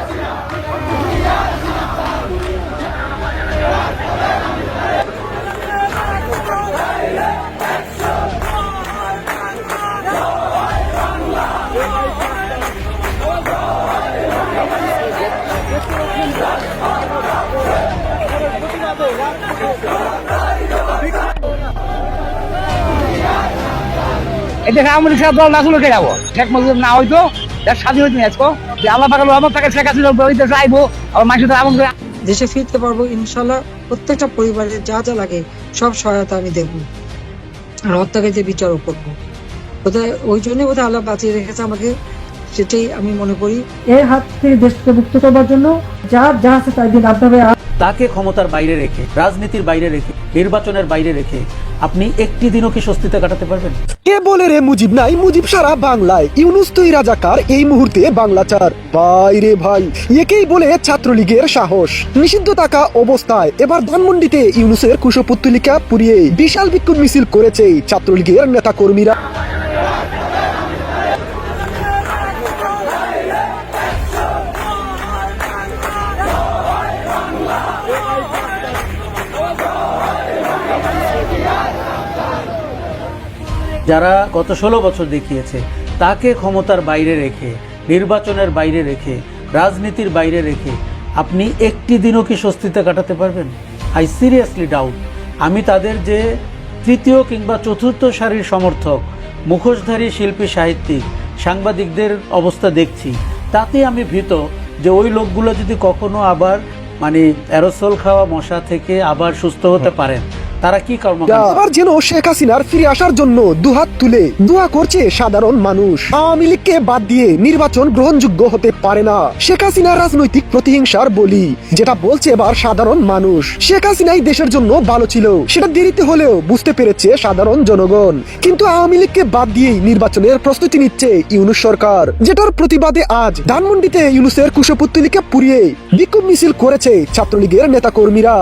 এই দেখে আওয়ামী লীগ দল না শুনে যাব। শেখ মুজিব না হইতো তার স্বাধীন হইতো আজকে। যে আল্লাহ পাকাল আমার টাকা শেখ হাসিনা বইতে চাইব আর মানুষের তো এমন দেশে ফিরতে পারব ইনশাল্লাহ প্রত্যেকটা পরিবারের যা যা লাগে সব সহায়তা আমি দেবো। আর হত্যাকারীদের বিচারও করব। বোধহয় ওই জন্যই বোধহয় আল্লাহ বাঁচিয়ে রেখেছে আমাকে সেটাই আমি মনে করি। এর হাত থেকে দেশকে মুক্ত করবার জন্য যার যা আছে তাই লাভতে তাকে ক্ষমতার বাইরে রেখে রাজনীতির বাইরে রেখে নির্বাচনের বাইরে রেখে আপনি একটি দিনও কি স্বস্তিতে কাটাতে পারবেন? কে বলে রে মুজিব নাই, মুজিব সারা বাংলায়। ইউনুস তুই রাজাকার, এই মুহূর্তে বাংলা চার। ভাই রে ভাই, একেই বলে ছাত্রলীগের সাহস। নিষিদ্ধ থাকা অবস্থায় এবার ধানমন্ডিতে ইউনুসের কুশপুত্তলিকা পুড়িয়ে বিশাল বিক্ষোভ মিছিল করেছে ছাত্রলীগের নেতা যারা গত ষোলো বছর দেখিয়েছে, তাকে ক্ষমতার বাইরে রেখে, নির্বাচনের বাইরে রেখে, রাজনীতির বাইরে রেখে, আপনি একটি দিনও কি স্বস্তিতে কাটাতে পারবেন? আই সিরিয়াসলি ডাউট আমি তাদের যে তৃতীয় কিংবা চতুর্থ সারির সমর্থক, মুখোশধারী শিল্পী, সাহিত্যিক, সাংবাদিকদের অবস্থা দেখছি, তাতে আমি ভীত যে ওই লোকগুলো যদি কখনো আবার মানে অ্যারোসল খাওয়া মশা থেকে আবার সুস্থ হতে পারেন। তারা কি কর্ম আবার যেন শেখ হাসিনার ফিরে আসার জন্য দুহাত তুলে দোয়া করছে সাধারণ মানুষ। আওয়ামী লীগকে বাদ দিয়ে নির্বাচন গ্রহণযোগ্য হতে পারে না। শেখ হাসিনা রাজনৈতিক প্রতিহিংসার বলি যেটা বলছে এবার সাধারণ মানুষ। শেখ হাসিনাই দেশের জন্য ভালো ছিল। সেটা দেরিতে হলেও বুঝতে পেরেছে সাধারণ জনগণ। কিন্তু আওয়ামী লীগকে বাদ দিয়েই নির্বাচনের প্রস্তুতি নিচ্ছে ইউনুস সরকার যেটার প্রতিবাদে আজ ধানমন্ডিতে ইউনুসের কুশপুত্তলিকে পুড়িয়ে বিক্ষোভ মিছিল করেছে ছাত্রলীগের নেতাকর্মীরা।